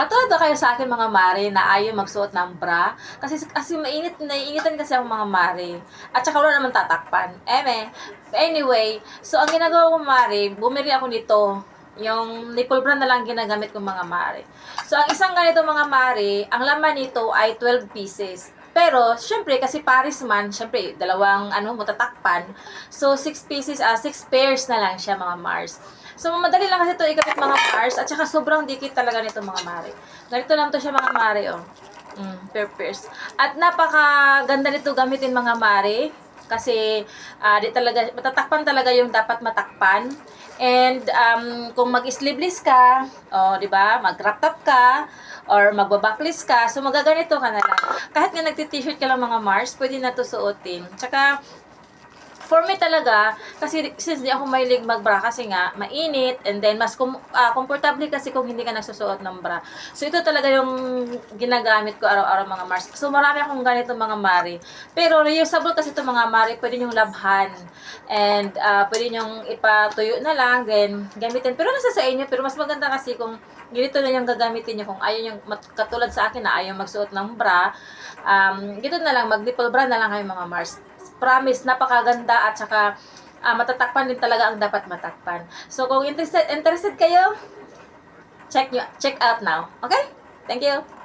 Katulad kayo sa akin mga mare na ayaw magsuot ng bra? Kasi kasi mainit, naiinitan kasi ako mga mare. At saka wala naman tatakpan. Eme. Anyway, so ang ginagawa ko mare, bumili ako nito. Yung nipple bra na lang ginagamit ko mga mare. So ang isang ganito mga mare, ang laman nito ay 12 pieces. Pero, syempre, kasi Paris man, syempre, dalawang, ano, matatakpan. So, 6 pieces, ah, 6 pairs na lang siya, mga Mars. So, madali lang kasi ito ikabit mga Mars. At saka, sobrang dikit talaga nito, mga Mare. Ganito lang to siya, mga Mare, oh. Mm, pair pairs. At napakaganda nito gamitin, mga Mare. Kasi, ah, di talaga, matatakpan talaga yung dapat matakpan. And um, kung mag-sleeveless ka, oh, 'di ba? Mag-crop top ka or magbabackless ka, so magaganito ka na lang. Kahit nga nagti-t-shirt ka lang mga Mars, pwede na 'to suotin. Tsaka for me talaga, kasi since di ako mahilig magbra kasi nga, mainit, and then mas com- ah, komportable kasi kung hindi ka nagsusuot ng bra. So, ito talaga yung ginagamit ko araw-araw mga Mars. So, marami akong ganito mga Mari. Pero, reusable kasi ito mga Mari, pwede nyong labhan. And, ah, pwede nyong ipatuyo na lang, then, gamitin. Pero, nasa sa inyo, pero mas maganda kasi kung ganito na yung gagamitin nyo. Kung ayaw yung, katulad sa akin na ayaw magsuot ng bra, um, gito na lang, mag-nipple bra na lang kayo mga Mars promise, napakaganda at saka ah, matatakpan din talaga ang dapat matakpan. So, kung interested, interested kayo, check nyo, check out now. Okay? Thank you.